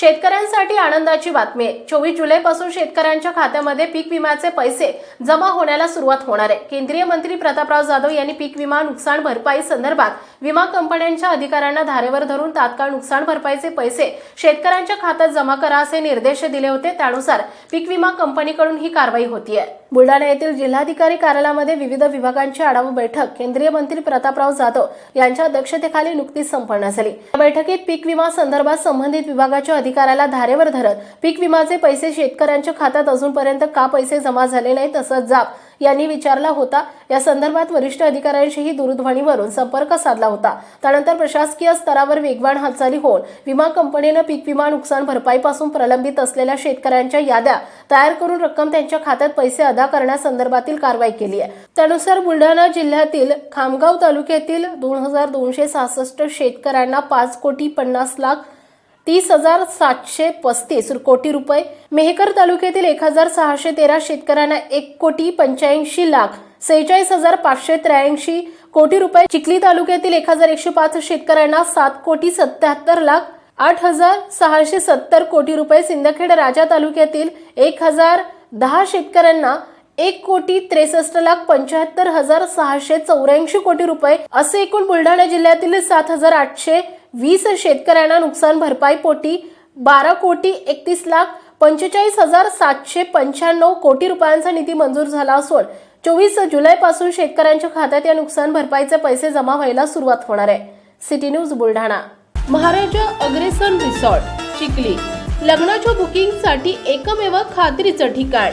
शेतकऱ्यांसाठी आनंदाची बातमी आहे. चोवीस जुलैपासून शेतकऱ्यांच्या खात्यामध्ये पीक विम्याचे पैसे जमा होण्याला सुरुवात होणार आहे. केंद्रीय मंत्री प्रतापराव जाधव यांनी पीक विमा नुकसान भरपाई संदर्भात विमा कंपन्यांच्या अधिकाऱ्यांना धारेवर धरून तात्काळ नुकसान भरपाईचे पैसे शेतकऱ्यांच्या खात्यात जमा करा असे निर्देश दिले होते. त्यानुसार पीक विमा कंपनीकडून ही कारवाई होतीये. बुलढाणा येथील जिल्हाधिकारी कार्यालयामध्ये विविध विभागांची आढावा बैठक केंद्रीय मंत्री प्रतापराव जाधव यांच्या अध्यक्षतेखाली नुकतीच संपन्न झाली. या बैठकीत पीक विमा संदर्भात संबंधित विभागाच्या अधिकाऱ्याला धारेवर धरत पीक विमाचे पैसे शेतकऱ्यांच्या खात्यात अजूनपर्यंत का पैसे जमा झाले नाही तसंच जाप यांनी विचारला होता. या संदर्भात वरिष्ठ अधिकाऱ्यांशीही दूरध्वनीवरून संपर्क साधला होता. त्यानंतर प्रशासकीय स्तरावर वेगवान हालचाली होऊन विमा कंपनीनं पीक विमा नुकसान भरपाईपासून प्रलंबित असलेल्या शेतकऱ्यांच्या याद्या तयार करून रक्कम त्यांच्या खात्यात पैसे अदा करण्यासंदर्भातील कारवाई केली आहे. त्यानुसार बुलढाणा जिल्ह्यातील खामगाव तालुक्यातील दोन हजार दोनशे सहासष्ट शेतकऱ्यांना पाच कोटी पन्नास लाख तीस हजार सातशे पस्तीस कोटी रुपये. मेहकर तालुक्यातील एक हजार सहाशे तेरा शेतकऱ्यांना एक कोटी पंच्याऐंशी लाख सेहेचाळीस हजार पाचशे त्र्याऐंशी कोटी रुपये. चिखली तालुक्यातील एक हजार एकशे पाच शेतकऱ्यांना सात कोटी सत्याहत्तर लाख आठ हजार सहाशे सत्तर कोटी रुपये. सिंदखेड राजा तालुक्यातील एक हजार दहा शेतकऱ्यांना एक कोटी त्रेसष्ट लाख पंच्याहत्तर हजार सहाशे चौऱ्याऐंशी कोटी रुपये असे एकूण बुलढाणा जिल्ह्यातील सात हजार आठशे वीस शेतकऱ्यांना नुकसान भरपाई पोटी बारा कोटी एकतीस लाख पंचेचाळीस हजार सातशे पंच्याण्णव कोटी रुपयांचा निधी मंजूर झाला असून चोवीस जुलैपासून शेतकऱ्यांच्या खात्यात या नुकसान भरपाईचे पैसे जमा व्हायला सुरुवात होणार आहे. City news Buldhana. Maharaja Agrasen resort Chikhli. लग्नाच्या बुकिंगसाठी एकमेव खात्रीचं ठिकाण.